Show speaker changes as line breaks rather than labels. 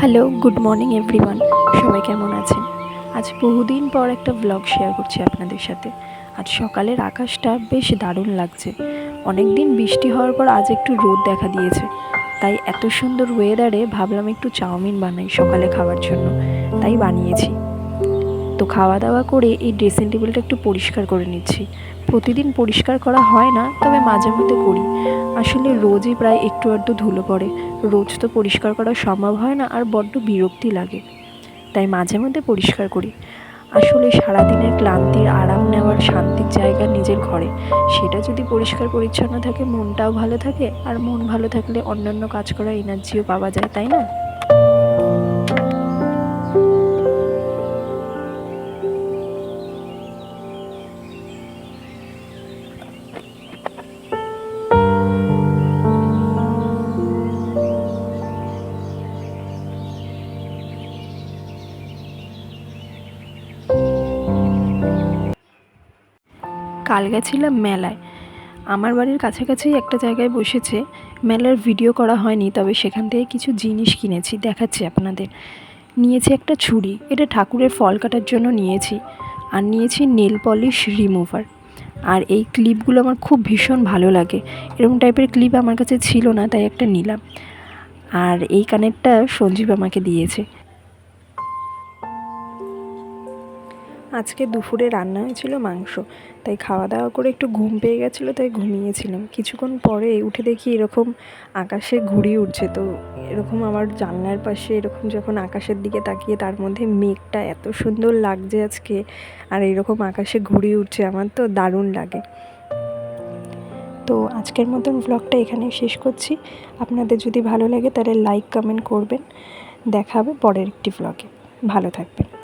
Hello, good morning everyone. সবাই কেমন আছেন? আজ বহুদিন পর একটা ব্লগ শেয়ার করছি আপনাদের সাথে। আজ সকালের আকাশটা বেশ দারুণ লাগছে। অনেক দিন বৃষ্টি হওয়ার পর আজ একটু রোদ দেখা দিয়েছে। তাই এত সুন্দর ওয়েদারে ভাবলাম একটু চাউমিন বানাই সকালে খাওয়ার জন্য। তাই বানিয়েছি। তো খাওয়া দাওয়া করে এই ড্রেসিং টেবিলটা একটু পরিষ্কার করে নিচ্ছি। প্রতিদিন পরিষ্কার করা হয় না, তবে মাঝে মধ্যে করি। আসলে রোজই প্রায় একটু আধটু ধুলো পড়ে। রোজ তো পরিষ্কার করা সম্ভব হয় না আর বড্ড বিরক্তি লাগে। তাই মাঝে মধ্যে পরিষ্কার করি। আসলে সারাদিনের ক্লান্তির আরাম নেওয়ার শান্তির জায়গা নিজের ঘরে। সেটা যদি পরিষ্কার পরিচ্ছন্ন থাকে, মনটাও ভালো থাকে, আর মন ভালো থাকলে অন্যান্য কাজ করার এনার্জিও পাওয়া যায়, তাই না? কাল গেছিলাম মেলায়। আমার বাড়ির কাছাকাছি একটা জায়গায় বসেছে। মেলার ভিডিও করা হয়নি, তবে সেখান থেকে কিছু জিনিস কিনেছি, দেখাচ্ছি আপনাদের। নিয়েছি একটা ছুরি, এটা ঠাকুরের ফল কাটার জন্য নিয়েছি। আর নিয়েছি নেল পলিশ রিমুভার আর এই ক্লিপগুলো আমার খুব ভীষণ ভালো লাগে। এরকম টাইপের ক্লিপ আমার কাছে ছিল না, তাই একটা নিলাম। আর এই কানেরটা সঞ্জীব আমাকে দিয়েছে। আজকে দুপুরে রান্না হয়েছিল মাংস। তাই খাওয়া দাওয়া করে একটু ঘুম পেয়ে গেছিল, তাই ঘুমিয়েছিলাম। কিছুক্ষণ পরে উঠে দেখি এরকম আকাশে ঘুড়ি উঠছে তো এরকম আমার জানলার পাশে এরকম যখন আকাশের দিকে তাকিয়ে তার মধ্যে মেঘটা এত সুন্দর লাগছে আজকে, আর এরকম আকাশে ঘুড়ি উঠছে আমার তো দারুণ লাগে। তো আজকের মতন ব্লগটা এখানেই শেষ করছি। আপনাদের যদি ভালো লাগে তাহলে লাইক কমেন্ট করবেন। দেখাবে পরের একটি ব্লগে ভালো থাকবেন।